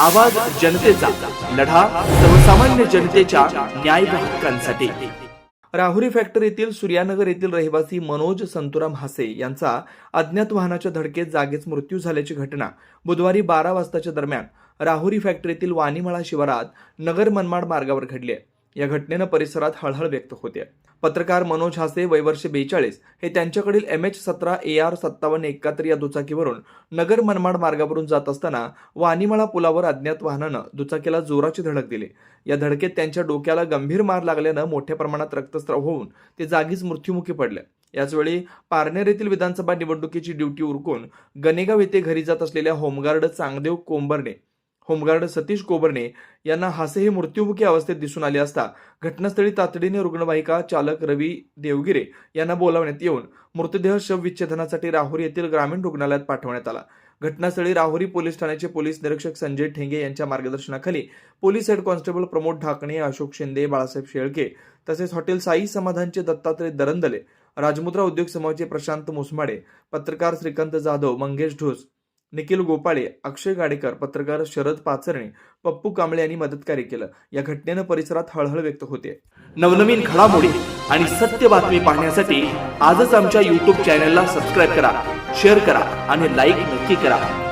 आवाज जनतेचा लढा सर्वसामान्य जनतेच्या न्याय हक्कांसाठी. राहुरी फॅक्टरीतील सूर्यानगर येथील रहिवासी मनोज संतुराम हासे यांचा अज्ञात वाहनाच्या धडकेत जागीच मृत्यू झाल्याची घटना बुधवारी बारा वाजताच्या दरम्यान राहुरी फॅक्टरीतील वाणीमळा शिवारात नगर मनमाड मार्गावर घडली आहे. या घटनेनं परिसरात हळहळ व्यक्त होते. पत्रकार मनोज हासे वयवर्ष बेचाळीस हे त्यांच्याकडील एम एच सतरा ए आर सत्तावन्न एकाहत्तर या दुचाकीवरून नगर मनमाड मार्गावरून जात असताना वाणीमळा पुलावर अज्ञात वाहनानं दुचाकीला जोराची धडक दिली. या धडकेत त्यांच्या डोक्याला गंभीर मार लागल्यानं मोठ्या प्रमाणात रक्तस्राव होऊन ते जागीच मृत्युमुखी पडले. याचवेळी पारनेर येथील विधानसभा निवडणुकीची ड्युटी उरकून गणेगाव येथे घरी जात असलेल्या home guard Changdev Kombarne home guard Satish Koburne यांना हासे हे मृत्युमुखी अवस्थेत दिसून आले असता घटनास्थळी तातडीने रुग्णवाहिका चालक रवी देवगिरे यांना बोलावण्यात येऊन मृतदेह शवविच्छेदनासाठी राहुरी येथील ग्रामीण रुग्णालयात पाठवण्यात आला. घटनास्थळी राहुरी पोलीस ठाण्याचे पोलीस निरीक्षक संजय ठेंगे यांच्या मार्गदर्शनाखाली police head constable Pramod Dhakane Ashok Shinde Balasaheb Shelke तसेच हॉटेल साई समाधानचे दत्तात्रय दरंदले राजमुद्रा उद्योग समूहाचे प्रशांत मुसमाडे पत्रकार श्रीकांत जाधव मंगेश ढोस निखिल गोपाळे अक्षय गाडेकर पत्रकार शरद पाचरणे पप्पू कांबळे यांनी मदतकार्य केलं. या घटनेनं परिसरात हळहळ व्यक्त होते. नवनवीन घडामोडी आणि सत्य बातमी पाहण्यासाठी आजच आमच्या युट्यूब चॅनलला सबस्क्राईब करा शेअर करा आणि लाईक नक्की करा.